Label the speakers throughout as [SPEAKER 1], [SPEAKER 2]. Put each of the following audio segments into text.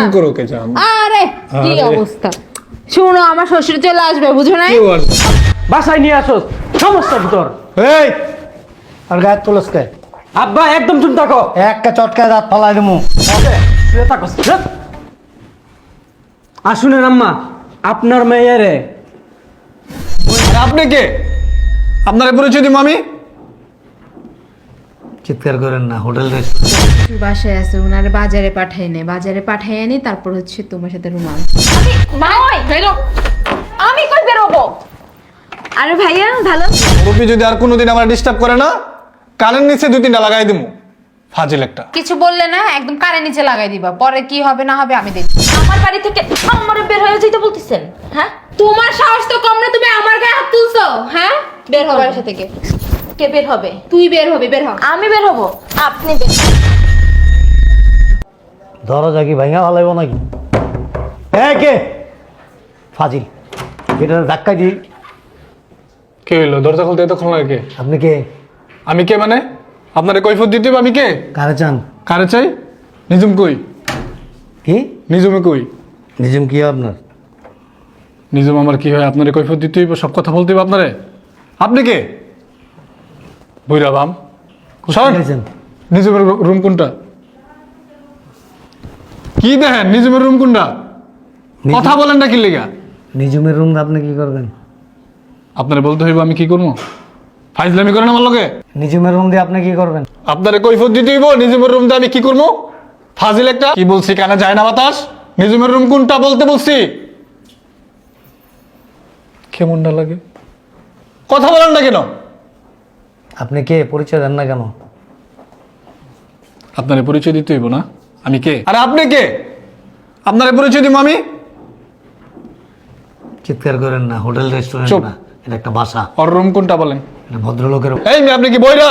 [SPEAKER 1] এমন করো কে জান।
[SPEAKER 2] আরে কি অবস্থা। শুনো আমার শ্বশুর চলে আসবে বুঝো না।
[SPEAKER 3] বাসায় নিয়ে আসো সমস্যা ভিতর।
[SPEAKER 4] এই! আর গায়ে তুলসকে
[SPEAKER 3] আব্বা একদম চুপ থাকো।
[SPEAKER 4] একটা চটকায় দাঁত ফালাই দেবো
[SPEAKER 3] শুয়ে থাকো শুয়ে। আম্মা আপনার মেয়েরে
[SPEAKER 1] আপনি কে? আপনার পরিচয় দিব আমি?
[SPEAKER 4] চিৎকার করেন না হোটেল রেস্টুরেন্ট।
[SPEAKER 2] শ্বশুর বাসায় আছে? ওনার বাজারে পাঠাই নে। বাজারে পাঠাই আনি তারপর হচ্ছে তোমার সাথে রুমাল।
[SPEAKER 5] আমি কই বেরোবো? আরে ভাইয়া ভালো
[SPEAKER 1] রুপি যদি আর কোনোদিন আমার ডিস্টার্ব করে না কানের নিচে দুই তিনটা লাগাই দিব ফাজিল একটা।
[SPEAKER 2] কিছু বললে না একদম কারে নিচে লাগাই দিবা। পরে কি হবে না হবে আমি দেখি
[SPEAKER 5] আমার বাড়ি থেকে আমার বের হয়ে যেতে বলতেছেন? হ্যাঁ?
[SPEAKER 2] তোমার সাহস তো কম না তুমি আমার গায়ে হাত তুলছো হ্যাঁ? বের হো বাসা থেকে।
[SPEAKER 5] কে বের হবে?
[SPEAKER 2] তুই বের হবে বের হ।
[SPEAKER 5] আমি বের হব। আপনি বের।
[SPEAKER 4] দরজা কি ভাঙা ফালাইব নাকি? কে? ফাজিল এটা ধাক্কা দি
[SPEAKER 1] কে হইল? দরজা খুলতে এতক্ষণ লাগে কে?
[SPEAKER 4] আপনি কে?
[SPEAKER 1] আমি কে মানে? আপনারে কৈফত দিতে হবে আমি কে?
[SPEAKER 4] কারে চান?
[SPEAKER 1] কারে চাই? নিজুম কই?
[SPEAKER 4] কি?
[SPEAKER 1] নিজুমে কই?
[SPEAKER 4] নিজুম কি আপনার?
[SPEAKER 1] নিজুম আমার কি হয়? আপনারে কৈফত দিতে হইব সব কথা বলতে হইব আপনারে। আপনি কে? বইরা বাম? নিজুমের রুম কোনটা? কি দেখেন? নিজুমের রুম কোনটা? কথা বলেন না কি লেগা?
[SPEAKER 4] নিজমের রুম আপনি কি করবেন?
[SPEAKER 1] আপনারে বলতে হইব আমি কি করব? ফাইজলামি করেন আমার লগে।
[SPEAKER 4] নিজমের রুম দিয়ে আপনি কি করবেন?
[SPEAKER 1] আপনারে কৈফত দিতে হইব নিজুমের রুম দিয়ে আমি কি করব? ফাজিল একটা কি বলছি কেন যায় না বাতাস? নিজুমের রুম কোনটা বলতে বলছি? কেমনটা লাগে? কথা বলেন না কেন?
[SPEAKER 4] আপনি কে? পরিচয় দেন না কেন?
[SPEAKER 1] আপনার পরিচয় দিতে হইব না? আমি কে? আরে আপনি কে? আপনার পরিচয় দিব আমি?
[SPEAKER 4] চিৎকার করেন না হোটেল রেস্টুরেন্ট
[SPEAKER 1] চুপ।
[SPEAKER 4] না এটা একটা বাসা।
[SPEAKER 1] ওর রুম কোনটা বলেন?
[SPEAKER 4] এটা ভদ্রলোকের
[SPEAKER 1] এই মেয়ে, আপনি কি বইরা?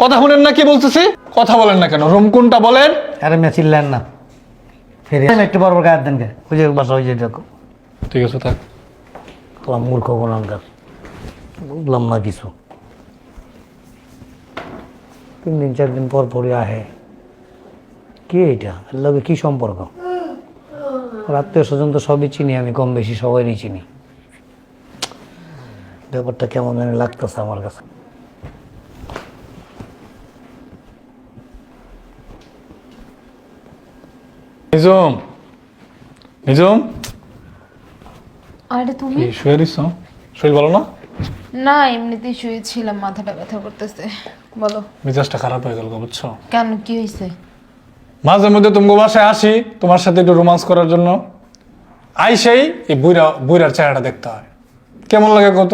[SPEAKER 1] কথা শুনেন না কি বলতেছি? কথা বলেন না কেন রুম কোনটা বলেন?
[SPEAKER 4] আরে মেচিল লেন না। ফেরে একটু বড় বড় গায়ের দেন কে ওই যে বাসা ওই যে দেখো।
[SPEAKER 1] ঠিক আছে থাক।
[SPEAKER 4] তোমার মূর্খ কোনকার বুঝলাম না কিছু। তিন দিন চার দিন পর পরই আহে। কে এটা? এর লগে কি সম্পর্ক? আত্মীয় স্বজন তো সবই চিনি আমি কম বেশি সবাইই চিনি। ব্যাপারটা কেমন জানি লাগতেছে আমার কাছে।
[SPEAKER 1] নিজম নিজম
[SPEAKER 2] আরে তুমি?
[SPEAKER 1] শুয়ে দিস শরীর ভালো না?
[SPEAKER 2] না এমনিতেই শুয়েছিলাম মাথাটা ব্যথা করতেছে। বলো।
[SPEAKER 1] মেজাজটা খারাপ হয়ে গেল বুঝছ?
[SPEAKER 2] কেন কি হয়েছে
[SPEAKER 1] মাঝে মধ্যে তুমি বাসায় আসি তোমার সাথে একটু রোমান্স করার জন্য। আইসেই এই বুইরা বুইরার চেহারাটা দেখতে হয়। কেমন লাগে কত?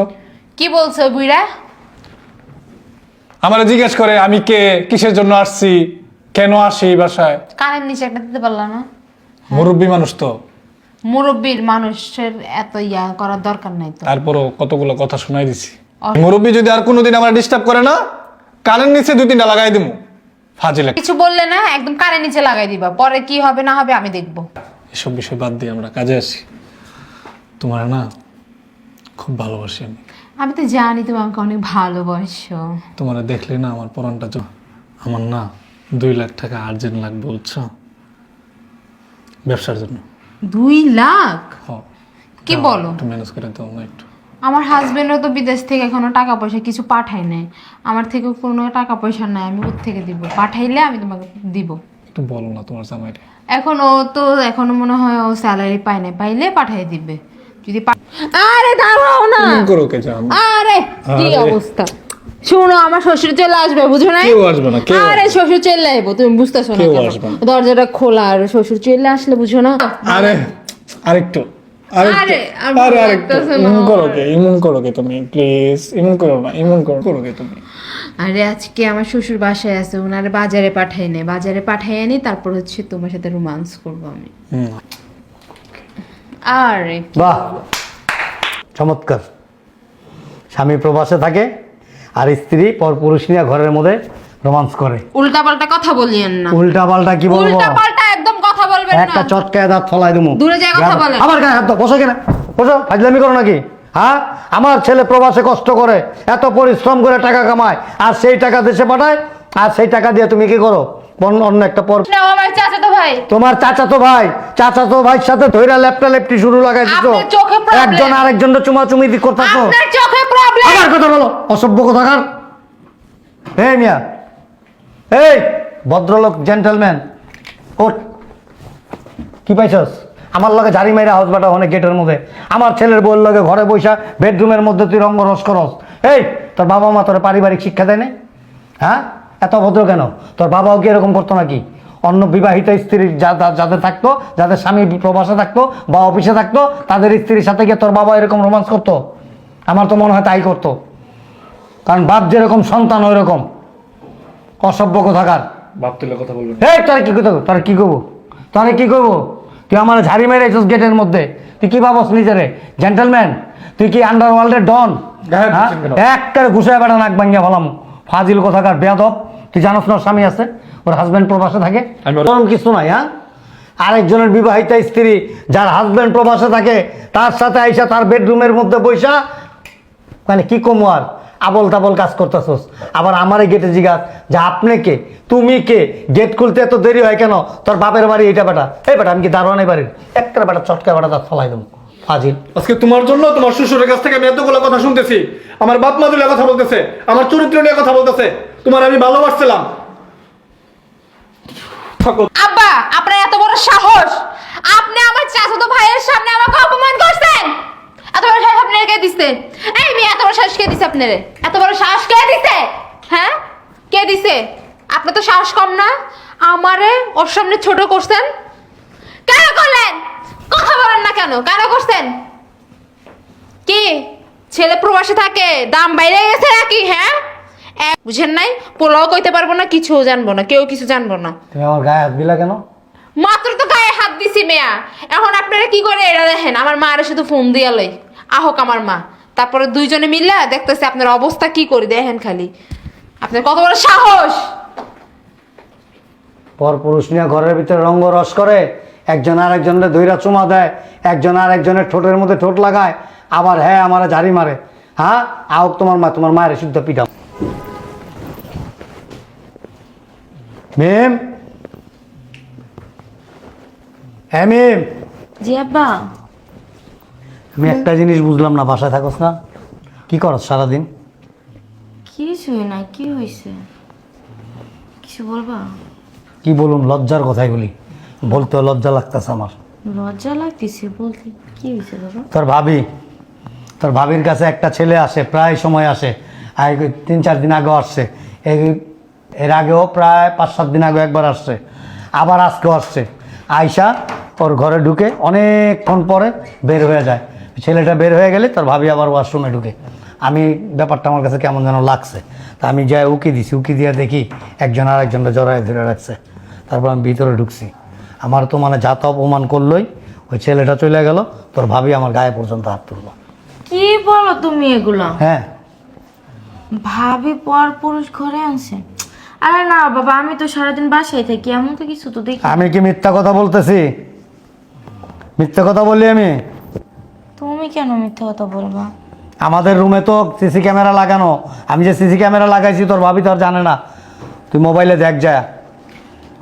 [SPEAKER 2] কি বলছো বুইরা?
[SPEAKER 1] আমার জিজ্ঞেস করে আমি কে কিসের জন্য আসছি কেন আসি বাসায়?
[SPEAKER 2] কানের নিচে একটা দিতে পারলাম না।
[SPEAKER 1] মুরব্বী মানুষ তো।
[SPEAKER 2] মুরব্বীর মানুষের এত ইয়া করার দরকার নাই তো।
[SPEAKER 1] তারপরও কতগুলো কথা শোনাই দিছি। মুরব্বী যদি আর কোনোদিন আমার ডিস্টার্ব করে না কানের নিচে দুই তিনটা লাগাই দিব ফাজিল
[SPEAKER 2] কিছু বললে না একদম কানে নিচে লাগাই দিবা। পরে কি হবে না হবে আমি দেখব।
[SPEAKER 1] এসব বিষয় বাদ দিয়ে আমরা কাজে আসি। তোমার না খুব ভালোবাসি আমি।
[SPEAKER 2] আমি তো জানি তুমি আমাকে অনেক ভালোবাসো।
[SPEAKER 1] তোমার দেখলে না আমার পরানটা আমার না দুই লাখ টাকা আর্জেন্ট লাগবে বুঝছ? ব্যবসার জন্য।
[SPEAKER 2] দুই লাখ। কি বলো?
[SPEAKER 1] একটু ম্যানেজ করে দাও না একটু।
[SPEAKER 2] আমার হাজবেন্ডও তো বিদেশ থেকে এখনও টাকা পয়সা কিছু পাঠায় নাই। আমার থেকে কোনো টাকা পয়সা নাই আমি ওর থেকে দিব? পাঠাইলে আমি তোমাকে দিব।
[SPEAKER 1] একটু বলো না তোমার জামাইরে
[SPEAKER 2] এখন ও তো এখনও মনে হয় ও স্যালারি পায় না পাইলে পাঠাই দিবে। যদি পা- আরে দাঁড়াও না!
[SPEAKER 1] করো কে জান
[SPEAKER 2] আরে কি
[SPEAKER 1] আরে।
[SPEAKER 2] অবস্থা? শোনো আমার শ্বশুর চলে আসবে বুঝো না
[SPEAKER 1] কেউ আসবে না কেউ
[SPEAKER 2] আরে শ্বশুর চলে আইবো তুমি বুঝতেছো না
[SPEAKER 1] কেউ
[SPEAKER 2] কেন?
[SPEAKER 1] আসবে না।
[SPEAKER 2] দরজাটা খোলা আর শ্বশুর চলে আসলে বুঝো না?
[SPEAKER 1] আরে আরেকটু।
[SPEAKER 2] আরে, আর
[SPEAKER 1] আরে
[SPEAKER 2] ভালো
[SPEAKER 1] আরেকটু
[SPEAKER 2] লাগতেছে না।
[SPEAKER 1] ইমন করো কে ইমন করো কে তুমি প্লিজ ইমন করো না ইমন করো করো কে তুমি।
[SPEAKER 2] আরে আজকে আমার শ্বশুর বাসায় আছে ওনারে বাজারে পাঠাই নে বাজারে পাঠাই আনি তারপর হচ্ছে তোমার সাথে রোমান্স করব আমি। আরে
[SPEAKER 4] বাহ চমৎকার। স্বামী প্রবাসে থাকে আর স্ত্রী পর পুরুষ নিয়ে ঘরের মধ্যে রোমান্স করে।
[SPEAKER 2] উল্টা পাল্টা কথা বলিয়েন না।
[SPEAKER 4] উল্টা পাল্টা কি বলব?
[SPEAKER 2] কথা বলবেন
[SPEAKER 4] একটা চটকায় দাঁত ফলাই দেবো
[SPEAKER 2] দূরে যেয়ে কথা বলেন।
[SPEAKER 4] আবার গায়ে হাত দাও, বসো কিনা বসো ফাজলামি করো নাকি? হ্যাঁ? আমার ছেলে প্রবাসে কষ্ট করে এত পরিশ্রম করে টাকা কামায় আর সেই টাকা দেশে পাঠায় আর সেই টাকা দিয়ে তুমি কি করো? অন্য একটা পর
[SPEAKER 2] নাও আমার চাচাতো ভাই।
[SPEAKER 4] তোমার ভাই চাচাতো ভাইয়ের সাথে ধইরা শুরু লাগাই দিছো। একজন আরেকজনের চুমাচুমি দি করতেছো। আবার কথা বলো অসভ্য কথাকার এই মিয়া এই ভদ্রলোক জেন্টলম্যান ওঠ কি পাইছস? আমার লগে ঝাড়ি মাইরা হাউস বাটা অনেক গেটের মধ্যে। আমার ছেলের বউর লগে ঘরে বইসা বেডরুমের মধ্যে তুই রঙ্গ রস করস। এই তোর বাবা মা তোর পারিবারিক শিক্ষা দেয় না হ্যাঁ? এত ভদ্র কেন? তোর বাবাও কি এরকম করতো নাকি? অন্য বিবাহিত স্ত্রী যা- যা- যাদের থাকতো যাদের স্বামী প্রবাসে থাকতো বা অফিসে থাকতো তাদের স্ত্রীর সাথে গিয়ে তোর বাবা এরকম রোমান্স করতো? আমার তো মনে হয় তাই করতো। কারণ বাপ যেরকম সন্তান ওই রকম অসভ্য কোথাকার।
[SPEAKER 1] বাপ তুলে কথা বলবেন
[SPEAKER 4] এই তোরা কি করতে তোরা কি করব তোরা কি করব তুই আমার ঝাড়ি মেরে গেটের মধ্যে। তুই কি ভাবস নিজেরে? জেন্টেলম্যান তুই কি আন্ডারওয়ার্ল্ডের ডন? হ্যাঁ? একবারে ঘুষায় বেড়া নাক ভাঙ্গিয়া বলাম ফাজিল কোথাকার বেয়াদব। তুই জানোস না স্বামী আছে। ওর হাজব্যান্ড প্রবাসে থাকে। ওরকম কিছু নাই হ্যাঁ? আরেকজনের বিবাহিতা স্ত্রী যার হাজব্যান্ড প্রবাসে থাকে তার সাথে আইসা তার বেডরুমের মধ্যে বইসা। মানে কি কমু আর? আবল তাবল কাজ করতেছস। আবার আমারে গেটে জিগাস যে আপনি কে? তুমি কে? গেট খুলতে এত দেরি হয় কেন? তোর বাপের বাড়ি এইটা বেটা। এই বেটা আমি কি দারোয়ান এই বাড়ির? একটা বেটা চটকা বেটা তার ফলাই দেবো। ফাজিল।
[SPEAKER 1] আজকে তোমার জন্য তোমার শ্বশুরের কাছ থেকে আমি এতগুলো কথা শুনতেছি। আমার বাপ মা কথা বলতেছে আমার চরিত্র নিয়ে কথা বলতেছে। তোমার আমি ভালোবাসছিলাম।
[SPEAKER 2] আব্বা আপনার এত বড় সাহস। আপনি আমার চাচাতো ভাইয়ের সামনে আমাকে অপমান করছেন। এত বড় সাহস আপনার কে দিছে? এই মেয়ে এত বড় সাহস কে দিছে আপনারে? এত বড় সাহস কে দিছে? হ্যাঁ? কে দিছে? আপনার তো সাহস কম না। আমারে ওর সামনে ছোট করছেন? কেন করলেন? কথা বলেন না কেন? কেন করছেন? কি? ছেলে প্রবাসে থাকে দাম বাইরে গেছে নাকি? হ্যাঁ? বুঝেন নাই? পোলাও কইতে পারব না কিছুও জানব না কেউ কিছু জানব না।
[SPEAKER 4] তুমি আমার গায়ে হাত দিলা কেন?
[SPEAKER 2] মাত্র তো গায়ে হাত দিছি মেয়া। এখন আপনারা কি করে এটা দেখেন? আমার মা শুধু ফোন দিয়া লই। আহক আমার মা। তারপরে দুইজনে মিললে দেখতেছে আপনার অবস্থা কি করি দেখেন খালি। আপনার কত বড় সাহস!
[SPEAKER 4] পরপুরুষ নিয়ে ঘরের ভিতরে রঙ্গ রস করে একজন আর একজনের দইরা চুমা দেয় একজন আর একজনের ঠোঁটের মধ্যে ঠোঁট লাগায় আবার হ্যাঁ আমার ঝাড়ি মারে। হ্যাঁ আওক তোমার মা তোমার মায়ের শুদ্ধ পিঠাও মেম? হ্যাঁ মেম?
[SPEAKER 5] জি আব্বা।
[SPEAKER 4] আমি একটা জিনিস বুঝলাম না বাসায় থাকোস না। কি করস সারাদিন?
[SPEAKER 5] কিছুই না কি হয়েছে কিছু বলবা?
[SPEAKER 4] কি বলুন লজ্জার কথাই বলি। বলতেও লজ্জা লাগতেছে আমার।
[SPEAKER 5] লজ্জা লাগতেছে বলতে কি হয়েছে বাবা?
[SPEAKER 4] তোর ভাবি তোর ভাবির কাছে একটা ছেলে আসে প্রায় সময় আসে। আর তিন চার দিন আগেও আসছে। এই এর আগেও প্রায় পাঁচ সাত দিন আগে একবার আসছে। আবার আজকেও আসছে। আয়সা ওর ঘরে ঢুকে অনেকক্ষণ পরে বের হয়ে যায়। ছেলেটা বের হয়ে গেলে তোর ভাবি আবার ওয়াশরুমে ঢুকে। আমি ব্যাপারটা আমার কাছে কেমন যেন লাগছে। তা আমি যাই উকি দিছি উকি দিয়ে দেখি একজন আর একজনটা জড়ায় ধরে রাখছে। তারপর আমি ভিতরে ঢুকছি। আমার তো মানে যাতা অপমান করলোই ওই ছেলেটা চলে গেল তোর ভাবি আমার গায়ে পর্যন্ত হাত তুললো।
[SPEAKER 5] কি বলো তুমি এগুলো?
[SPEAKER 4] হ্যাঁ।
[SPEAKER 5] ভাবি পর পুরুষ ঘরে আনছে। আরে না বাবা আমি তো সারাদিন বাসায় থাকি এমন তো কিছু তো দেখি
[SPEAKER 4] আমি কি মিথ্যা কথা বলতেছি? মিথ্যা কথা বলি আমি?
[SPEAKER 5] তুমি কেন মিথ্যা কথা বলবা?
[SPEAKER 4] আমাদের রুমে তো সিসি ক্যামেরা লাগানো। আমি যে সিসি ক্যামেরা লাগাইছি তোর ভাবি তো আর জানে না। তুই মোবাইলে দেখ যা।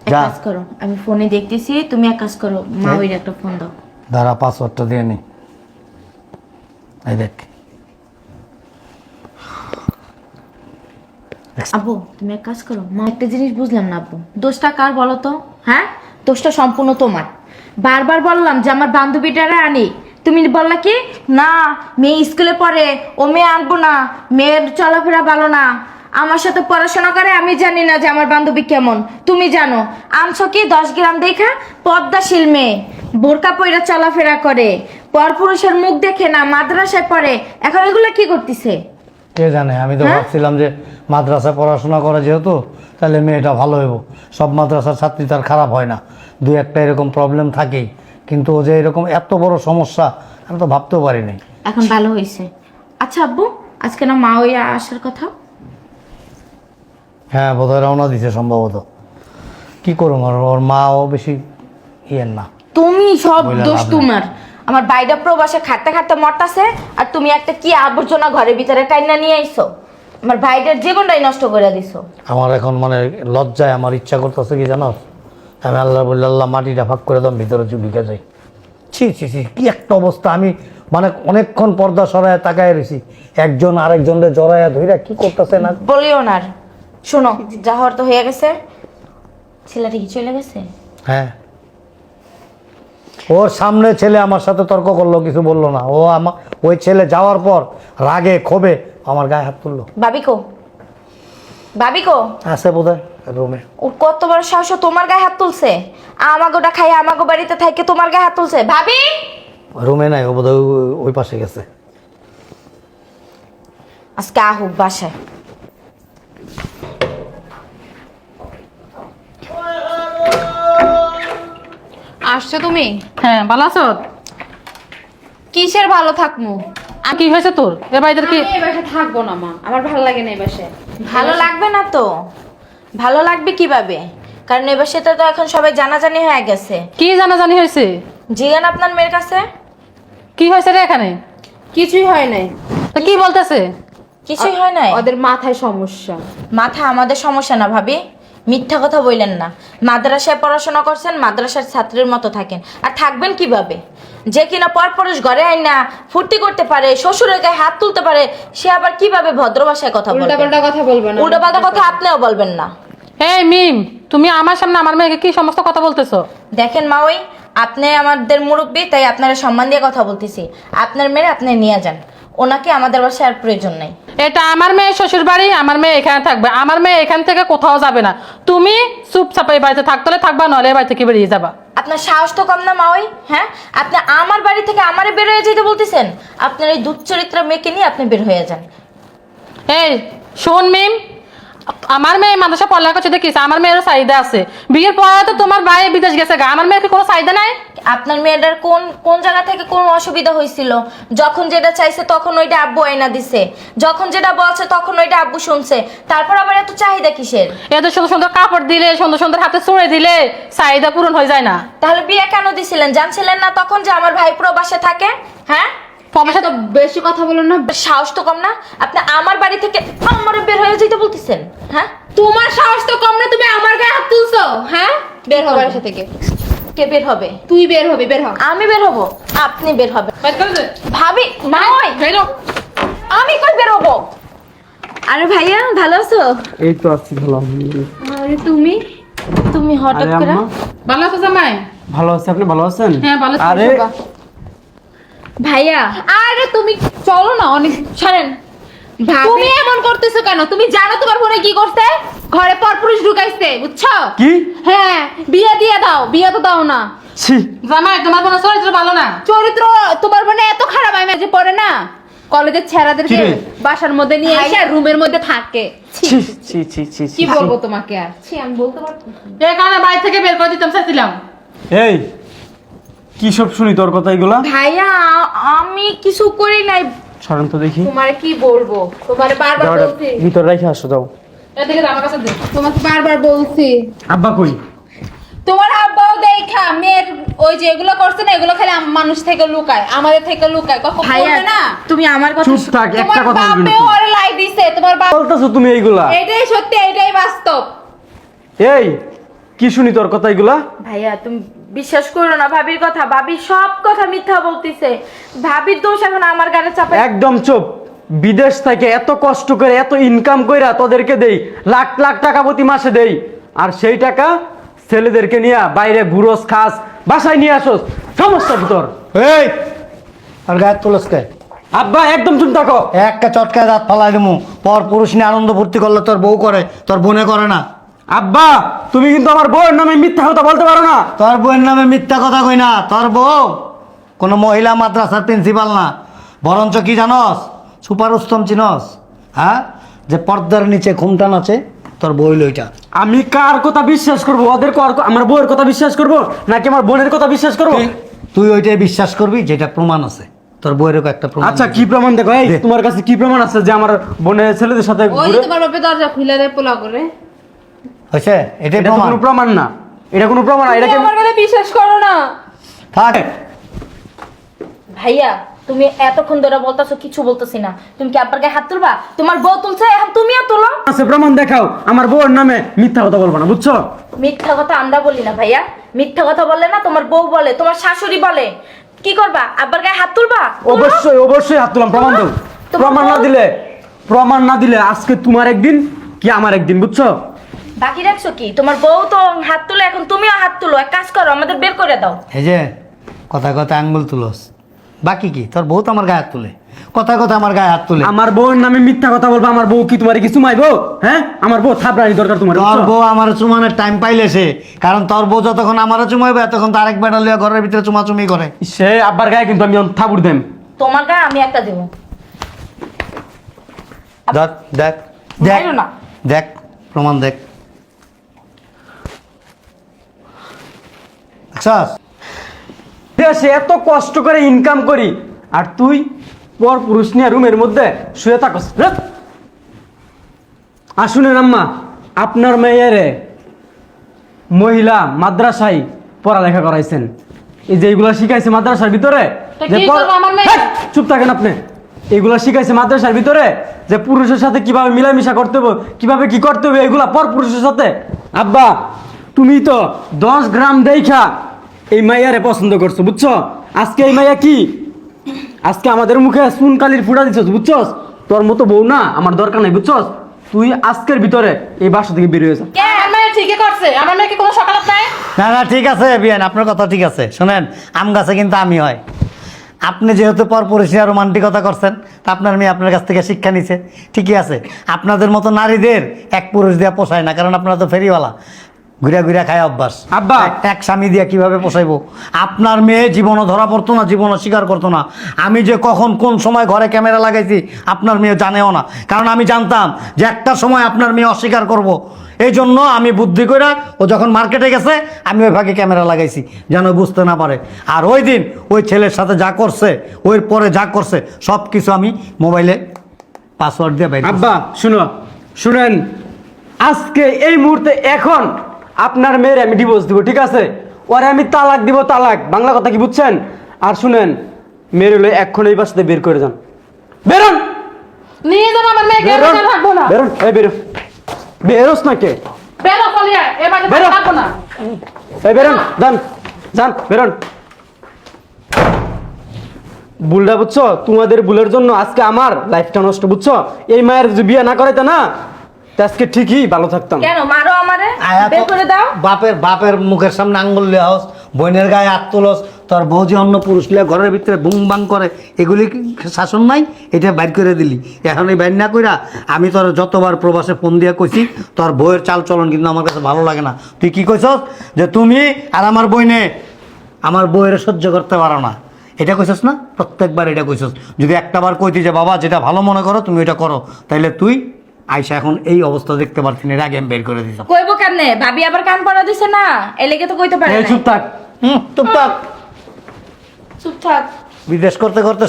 [SPEAKER 5] এক
[SPEAKER 4] যা।
[SPEAKER 5] কাজ করো আমি ফোনে দেখতেছি তুমি এক কাজ করো মা ওই একটা ফোন দাও।
[SPEAKER 4] দাঁড়া পাসওয়ার্ডটা দিয়ে নি। এই দেখ।
[SPEAKER 5] আব্বু তুমি এক কাজ করো মা একটা জিনিস বুঝলাম না আব্বু। দোষটা কার বলো তো? হ্যাঁ? দোষটা সম্পূর্ণ তোমার। বারবার বললাম যে আমার বান্ধবীটারে আনি। তুমি বললা কি? না মেয়ে স্কুলে পড়ে ও মেয়ে আনব না মেয়ের চলাফেরা ভালো না। আমার সাথে পড়াশোনা করে আমি জানি না যে আমার বান্ধবী কেমন। তুমি জানো আনছো কি দশ গ্রাম দেখা? পদ্মাশীল মেয়ে। বোরকা পইরা চলাফেরা করে। পরপুরুষের মুখ দেখে না মাদ্রাসায় পড়ে। এখন এগুলো কি করতেছে?
[SPEAKER 4] কে জানে আমি তো
[SPEAKER 5] হ্যাঁ?
[SPEAKER 4] ভাবছিলাম যে মাদ্রাসায় পড়াশোনা করে যেহেতু তাহলে মেয়েটা ভালো হইব। সব মাদ্রাসার ছাত্রী তার খারাপ হয় না। দু একটা এরকম প্রবলেম থাকেই। কিন্তু ও যে এরকম এত বড় সমস্যা আমি তো ভাবতেও পারিনি।
[SPEAKER 5] এখন ভালো হয়েছে। আচ্ছা আব্বু আজকে না মা ওই আসার কথা?
[SPEAKER 4] হ্যাঁ বোধহয় রওনা দিছে সম্ভবত। কি করুম আর ওর মাও বেশি ইয়ের না।
[SPEAKER 5] তুমি সব
[SPEAKER 4] বইলা
[SPEAKER 5] দোষ
[SPEAKER 4] লাভ নাই।
[SPEAKER 5] তোমার। আমার বাইরে প্রবাসে খাটতে খাটতে মরতাছে আর তুমি একটা কি আবর্জনা ঘরের ভিতরে টাইনা নিয়ে আইছো? আমার ভাইটার জীবনটাই নষ্ট করে দিছো।
[SPEAKER 4] আমার এখন মানে লজ্জায় আমার ইচ্ছা করতেছে কি জানো? আমি আল্লাহ বললে আল্লাহ মাটিটা ভাগ করে দাম ভিতরে চুলিকে যাই? ছি ছি ছি কি একটা অবস্থা। আমি মানে অনেকক্ষণ পর্দা সরায় তাকায় রয়েছি একজন আরেকজনের জড়াইয়া ধইরা কি করতেছে না?
[SPEAKER 5] বলিও না আর। শোনো যা হওয়ার তো হয়ে গেছে। ছেলেটা কি চলে গেছে?
[SPEAKER 4] হ্যাঁ। ওর সামনে ছেলে আমার সাথে তর্ক করল কিছু বলল না। ও আমার ওই ছেলে যাওয়ার পর রাগে ক্ষোভে আমার গায়ে হাত তুললো।
[SPEAKER 5] বাবিকো বাবিকো
[SPEAKER 4] আছে বোধ হয় রুমে।
[SPEAKER 5] ওর কত বড় সাহস তোমার গায়ে হাত তুলছে? খাই আমাগো বাড়িতে থাকে তোমার গায়ে হাত তুলছে। ভাবি!
[SPEAKER 4] রুমে নাই ও বোধ ওই পাশে গেছে।
[SPEAKER 5] আজকে আহুক বাসায়।
[SPEAKER 2] আসছো তুমি?
[SPEAKER 6] হ্যাঁ ভালো আছো?
[SPEAKER 2] কিসের ভালো থাকমু?
[SPEAKER 6] আর কি হয়েছে তোর? এ বাড়িতে কি
[SPEAKER 2] এই বাসায় থাকব না মা। আমার ভালো লাগে না এই বাসায়।
[SPEAKER 5] ভালো লাগবে না তো? ভালো লাগবে কীভাবে? কারণ এবার সেটা তো এখন সবাই জানাজানি হয়ে গেছে।
[SPEAKER 6] কি জানাজানি হয়েছে?
[SPEAKER 5] জিগান আপনার মেয়ের কাছে?
[SPEAKER 6] কি হয়েছে রে এখানে?
[SPEAKER 2] কিছুই হয় নাই।
[SPEAKER 6] তা কি বলতেছে?
[SPEAKER 5] কিছুই হয় নাই?
[SPEAKER 2] ওদের মাথায় সমস্যা।
[SPEAKER 5] মাথা আমাদের সমস্যা না ভাবি। মিথ্যা কথা বললেন না। মাদ্রাসায় পড়াশোনা করছেন মাদ্রাসার ছাত্রের মতো থাকেন। আর থাকবেন কীভাবে? যে কিনা পরপুরুষ ঘরে আইন না ফুর্তি করতে পারে শ্বশুরের গায়ে হাত তুলতে পারে সে আবার কীভাবে ভদ্র ভাষায় কথা বলবে?
[SPEAKER 2] উল্টাপাল্টা কথা বলবে না।
[SPEAKER 5] উল্টোপাল্টা কথা আপনিও বলবেন না।
[SPEAKER 6] এই মিম তুমি আমার সামনে আমার মেয়েকে কি সমস্ত কথা বলতেছো?
[SPEAKER 5] দেখেন মা ওই আপনি আমাদের মুরব্বী তাই আপনারা সম্মান দিয়ে কথা বলতেছি। আপনার মেয়ে আপনি নিয়ে যান। ওনাকে আমাদের বাসায় আর প্রয়োজন নেই।
[SPEAKER 6] এটা আমার মেয়ে শ্বশুর বাড়ি আমার মেয়ে এখানে থাকবে। আমার মেয়ে এখান থেকে কোথাও যাবে না। তুমি চুপচাপ এই বাড়িতে থাকতে থাকবা নলে এই বাড়ি থেকে বেরিয়ে যাবা।
[SPEAKER 5] আপনার সাহস তো কম না মা ওই হ্যাঁ? আপনি আমার বাড়ি থেকে আমারে বের হয়ে যেতে বলতেছেন? আপনার এই দুচ্চরিত্র মেয়েকে নিয়ে আপনি বের হয়ে যান।
[SPEAKER 6] এই শোন মিম আমার মেয়ে মাদ্রাসা পড়ালেখা করছে দেখিস আমার মেয়েরও চাহিদা আছে। বিয়ের পরে তো তোমার ভাই বিদেশ গেছে গা আমার মেয়ের কি কোনো চাহিদা নাই?
[SPEAKER 5] আপনার মেয়েটার কোন কোন জায়গা থেকে কোন অসুবিধা হয়েছিল? যখন যেটা চাইছে তখন ওইটা আব্বু আয়না দিছে। যখন যেটা বলছে তখন ওইটা আব্বু শুনছে। তারপর আবার এত চাহিদা কিসের?
[SPEAKER 6] এত সুন্দর সুন্দর কাপড় দিলে সুন্দর সুন্দর হাতে চড়ে দিলে চাহিদা পূরণ হয়ে যায় না।
[SPEAKER 5] তাহলে বিয়ে কেন দিছিলেন? জানছিলেন না তখন যে আমার ভাই প্রবাসে থাকে? হ্যাঁ?
[SPEAKER 2] তো বেশি কথা বলো না
[SPEAKER 5] সাহস তো কম না। আপনি আমার বাড়ি থেকে আমার বের হয়ে যেতে বলতেছেন হ্যাঁ?
[SPEAKER 2] তোমার সাহস তো কম না তুমি আমার গায়ে হাত তুলছো হ্যাঁ? বের হও। বাসা থেকে।
[SPEAKER 5] কে বের হবে?
[SPEAKER 2] তুই বের হবি বের হ
[SPEAKER 5] আমি বের হব আপনি বের হবে। ভাবি
[SPEAKER 6] বেরো।
[SPEAKER 5] আমি কই বের হব? আরে ভাইয়া ভালো আছো?
[SPEAKER 3] এই তো আছি ভালো
[SPEAKER 2] আরে তুমি?
[SPEAKER 5] তুমি হঠাৎ করে
[SPEAKER 6] ভালো আছো জামাই?
[SPEAKER 3] ভালো আছে আপনি ভালো আছেন?
[SPEAKER 6] হ্যাঁ ভালো আছি।
[SPEAKER 5] ভাইয়া।
[SPEAKER 2] আরে তুমি চলো না অনেক
[SPEAKER 5] ছাড়েন
[SPEAKER 2] তুমি এমন করতেছো কেন? তুমি জানো তোমার বোনে কি করছে? ঘরে পরপুরুষ ঢুকাইছে বুঝছ?
[SPEAKER 3] কি?
[SPEAKER 2] হ্যাঁ বিয়ে দিয়ে দাও বিয়ে তো দাও না।
[SPEAKER 3] ছি।
[SPEAKER 6] জামাই তোমার কোনো চরিত্র ভালো না?
[SPEAKER 2] চরিত্র তোমার বোনে এত খারাপ আমি যে পড়ে না। কলেজের ছেড়াদেরকে? বাসার মধ্যে নিয়ে এসে রুমের মধ্যে থাকে। ছি,
[SPEAKER 3] ছি ছি ছি
[SPEAKER 2] কি বলব তোমাকে আর? ছি আমি বলতে পারব না।
[SPEAKER 6] এই কারণে বাড়ি থেকে বের করে দিতাম চাইছিলাম।
[SPEAKER 3] এই কি সব শুনি তোর কথা এগুলা?
[SPEAKER 5] ভাইয়া আমি কিছু করি নাই।
[SPEAKER 3] সরেন তো দেখি।
[SPEAKER 2] তোমারে কি বলব? তোমারে বারবার বলছি।
[SPEAKER 3] ভিতর রেখে আসো দাও
[SPEAKER 6] এদিকে আমার কাছে দে
[SPEAKER 2] তোমাকে বারবার বলছি।
[SPEAKER 3] আব্বা কই?
[SPEAKER 2] তোমার আব্বাও দেখা মেয়ের ওই যে এগুলো করছে না এগুলো খালি মানুষ থেকে লুকায় আমাদের থেকে লুকায়। কখন
[SPEAKER 5] ভাইয়া
[SPEAKER 2] করবে না?
[SPEAKER 5] তুমি আমার কথা
[SPEAKER 3] চুপ থাক একটা
[SPEAKER 2] তোমার
[SPEAKER 3] কথা বলবি না
[SPEAKER 2] ওরে লাই দিছে তোমার বাপ
[SPEAKER 3] বলতেছো তুমি এইগুলা?
[SPEAKER 2] এটাই সত্যি এটাই বাস্তব।
[SPEAKER 3] এই কি শুনি তোর কথা এগুলা?
[SPEAKER 5] ভাইয়া তুমি বিশ্বাস করো না ভাবির কথা। ভাবি সব কথা মিথ্যা বলতিছে। ভাবির দোষ এখন আমার গাড়ি চাপা
[SPEAKER 3] একদম চুপ। বিদেশ থেকে এত কষ্ট করে এত ইনকাম কইরা তোদেরকে দেই লাখ লাখ টাকা প্রতি মাসে দেই আর সেই টাকা ছেলেদেরকে নিয়ে বাইরে ঘুরোস খাস বাসায় নিয়ে আসোস। সমস্যা কি তোর
[SPEAKER 4] এই আর গায়ে তুলসকে
[SPEAKER 3] আব্বা একদম চুপ থাকো।
[SPEAKER 4] একটা চটকায় দাঁত ফালাই দেবো পর পুরুষ নিয়ে আনন্দ ফুর্তি করলে তোর বউ করে তোর বোনে করে না।
[SPEAKER 3] আব্বা তুমি কিন্তু আমার বউয়ের নামে মিথ্যা কথা বলতে পারো না।
[SPEAKER 4] তোর বউয়ের নামে মিথ্যা কথা কই না তোর বউ কোনো মহিলা মাদ্রাসার প্রিন্সিপাল না। বরঞ্চ কি জানস? সুপার উত্তম চিনস হ্যাঁ? যে পর্দার নিচে ঘুমটান আছে তোর বই লইটা
[SPEAKER 3] আমি কার কথা বিশ্বাস করব? ওদের কর- আমার বউয়ের কথা বিশ্বাস করব? নাকি আমার বোনের কথা বিশ্বাস করব?
[SPEAKER 4] তুই ওইটাই বিশ্বাস করবি যেটা প্রমাণ আছে। তোর বইয়েরও একটা প্রমাণ
[SPEAKER 3] আচ্ছা কি প্রমাণ দেখো? এই তোমার কাছে কি প্রমাণ আছে যে আমার বোনের ছেলেদের সাথে
[SPEAKER 2] ওই
[SPEAKER 3] ঘুরে
[SPEAKER 2] তোমার বাপে দরজা খুলে দেয় পোলা করে।
[SPEAKER 4] হয়েছে এটাই
[SPEAKER 3] এটা তো
[SPEAKER 4] প্রমাণ।
[SPEAKER 3] কোনো প্রমাণ না। এটা কোনো প্রমাণ না
[SPEAKER 2] তুমি
[SPEAKER 3] এটাকে
[SPEAKER 2] আমার কথা বিশ্বাস করো না।
[SPEAKER 4] থাক।
[SPEAKER 5] ভাইয়া তুমি এতক্ষণ ধরে বলতেছো কিছু বলতেছি না। তুমি কি আব্বার গায়ে হাত তুলবা? তোমার বউ তুলছে এখন তুমিও তুলো।
[SPEAKER 3] আছে প্রমাণ দেখাও। আমার বউর নামে মিথ্যা কথা বলব না বুঝছ?
[SPEAKER 5] মিথ্যা কথা আমরা বলি না ভাইয়া। মিথ্যা কথা বললে না তোমার বউ বলে তোমার শাশুড়ি বলে। কি করবা? আব্বার গায়ে হাত তুলবা? তুলো।
[SPEAKER 3] অবশ্যই অবশ্যই হাত তুলাম প্রমাণ দাও
[SPEAKER 5] তোমার
[SPEAKER 3] প্রমাণ না দিলে প্রমাণ না দিলে আজকে তোমার একদিন কি আমার একদিন বুঝছ?
[SPEAKER 5] বাকি রাখছো কি? তোমার বউ তো হাত তুলে এখন তুমিও হাত তুলো। এক কাজ করো আমাদের বের করে দাও।
[SPEAKER 4] এই যে কথা কথা আঙ্গুল তুলস। বাকি কি? তোর বউ তো আমার গায়ে হাত তুলে। কথা কথা আমার গায়ে হাত তুলে।
[SPEAKER 3] আমার বউর নামে মিথ্যা কথা বলব আমার বউ কি তোমার কিছু মাইবো হ্যাঁ? আমার বউ থাপড়ানি দরকার তোমার
[SPEAKER 4] তোর? বউ আমার চুমানের টাইম পাইলে সে কারণ তোর বউ যতক্ষণ আমার চুমাইবে তখন তার এক বেটা লিয়া ঘরের ভিতরে চুমাচুমি করে।
[SPEAKER 3] সে আব্বার গায়ে কিন্তু আমি থাপুর দেম।
[SPEAKER 5] তোমার গায়ে আমি একটা দেবো।
[SPEAKER 4] দেখ। দেখ। দেখ
[SPEAKER 5] না।
[SPEAKER 4] দেখ প্রমাণ দেখ। দেখছস?
[SPEAKER 3] দেশে এত কষ্ট করে ইনকাম করি আর তুই পর পুরুষ নিয়ে রুমের মধ্যে শুয়ে থাকস। আর আম্মা আপনার মেয়েরে মহিলা মাদ্রাসায় পড়ালেখা করাইছেন এই যে এইগুলা শিখাইছে মাদ্রাসার ভিতরে
[SPEAKER 6] তা
[SPEAKER 3] যে
[SPEAKER 6] কি
[SPEAKER 3] পর-
[SPEAKER 6] করব আমার মেয়ে?
[SPEAKER 3] হেৎ, চুপ থাকেন আপনি এগুলা শিখাইছে মাদ্রাসার ভিতরে যে পুরুষের সাথে কীভাবে মিলামিশা করতে হবে কীভাবে কি করতে হবে এগুলা পর পুরুষের সাথে আব্বা তুমি তো দশ গ্রাম দেখা এই মাইয়ারে পছন্দ করছ বুঝছ? আজকে এই মাইয়া কি? আজকে আমাদের মুখে সুন কালির ফুটা দিচ্ছ বুঝছস? তোর মতো বউ না আমার দরকার নাই বুঝছস? তুই আজকের ভিতরে এই বাসা থেকে বেরিয়ে যা।
[SPEAKER 6] ঠিকই করছে। আমার মেয়ে কোনো সকালত নাই?
[SPEAKER 4] না না ঠিক আছে বিয়ান আপনার কথা ঠিক আছে। শোনেন আম গাছে কিন্তু আমি হয়। আপনি যেহেতু পর পরিষেবা রোমান্টিকতা করছেন তা আপনার মেয়ে আপনার কাছ থেকে শিক্ষা নিছে। ঠিকই আছে। আপনাদের মতো নারীদের এক পুরুষ দিয়া পোষায় না কারণ আপনারা তো ফেরিওয়ালা। ঘুরা ঘুরা খায় অভ্যাস
[SPEAKER 3] আব্বা।
[SPEAKER 4] এক- স্বামী দিয়া কীভাবে পোষাইবো আপনার মেয়ে জীবনও ধরা পড়তো না জীবনও স্বীকার করতো না আমি যে কখন কোন সময় ঘরে ক্যামেরা লাগাইছি আপনার মেয়ে জানেও না কারণ আমি জানতাম যে একটা সময় আপনার মেয়ে অস্বীকার করব। এই জন্য আমি বুদ্ধি করে ও যখন মার্কেটে গেছে আমি ওই ভাগে ক্যামেরা লাগাইছি যেন বুঝতে না পারে আর ওই দিন ওই ছেলের সাথে যা করছে ওই পরে যা করছে সব কিছু আমি মোবাইলে পাসওয়ার্ড দিয়ে করছি।
[SPEAKER 3] আব্বা শুনো শুনেন আজকে এই মুহূর্তে এখন আপনার মেয়ের আমি ডিভোর্স দিব ঠিক আছে? ওরে আমি তালাক দিব তালাক। বাংলা কথা কি বুঝছেন? আর শুনেন মেয়ের হলে এখন এই বাসাতে বের করে যান। বেরোন!
[SPEAKER 6] নিয়ে যাব আমার মেয়েকে
[SPEAKER 3] বেরোন!
[SPEAKER 6] থাকব না?
[SPEAKER 3] বেরোন! এই বেরো। বেরোস না কে?
[SPEAKER 6] বেরো চলিয়া এ বাড়িতে
[SPEAKER 3] বেরো।
[SPEAKER 6] থাকব না।
[SPEAKER 3] এই বেরোন যান যান বেরোন। ভুলটা বুঝছ? তোমাদের ভুলের জন্য আজকে আমার লাইফটা নষ্ট বুঝছ? এই মায়ের যদি বিয়ে না করাইতে না আজকে ঠিকই ভালো থাকতাম।
[SPEAKER 5] কেন মারো আমারে?
[SPEAKER 4] আয়া
[SPEAKER 5] বের করে দাও।
[SPEAKER 4] বাপের বাপের মুখের সামনে আঙ্গুল লিয়া হস বোনের গায়ে হাত তুলস তোর বউ যে অন্য পুরুষ লিয়া ঘরের ভিতরে বুং বাং করে এগুলি শাসন নাই? এটা বাইর করে দিলি। এখন এই বাইর না কইরা আমি তোর যতবার প্রবাসে ফোন দিয়া কইছি তোর বউয়ের চাল চলন কিন্তু আমার কাছে ভালো লাগে না। তুই কি কইছস? যে তুমি আর আমার বইনে আমার বউয়ের সহ্য করতে পারো না। এটা কইছস না? প্রত্যেকবার এটা কইছস। যদি একটা বার কইতি যে বাবা যেটা ভালো মনে করো তুমি এটা করো। তাইলে তুই আইসা এখন এই অবস্থা দেখতে পারছি না এর আগে আমি বের করে দিতাম
[SPEAKER 5] কইব কেমনে? ভাবি আবার কান পড়া দিছে না? এলেগে তো কইতে পারে
[SPEAKER 3] এই
[SPEAKER 5] না
[SPEAKER 3] চুপ থাক।
[SPEAKER 4] হুম চুপ থাক।
[SPEAKER 5] চুপ থাক।
[SPEAKER 4] বিদেশ করতে করতে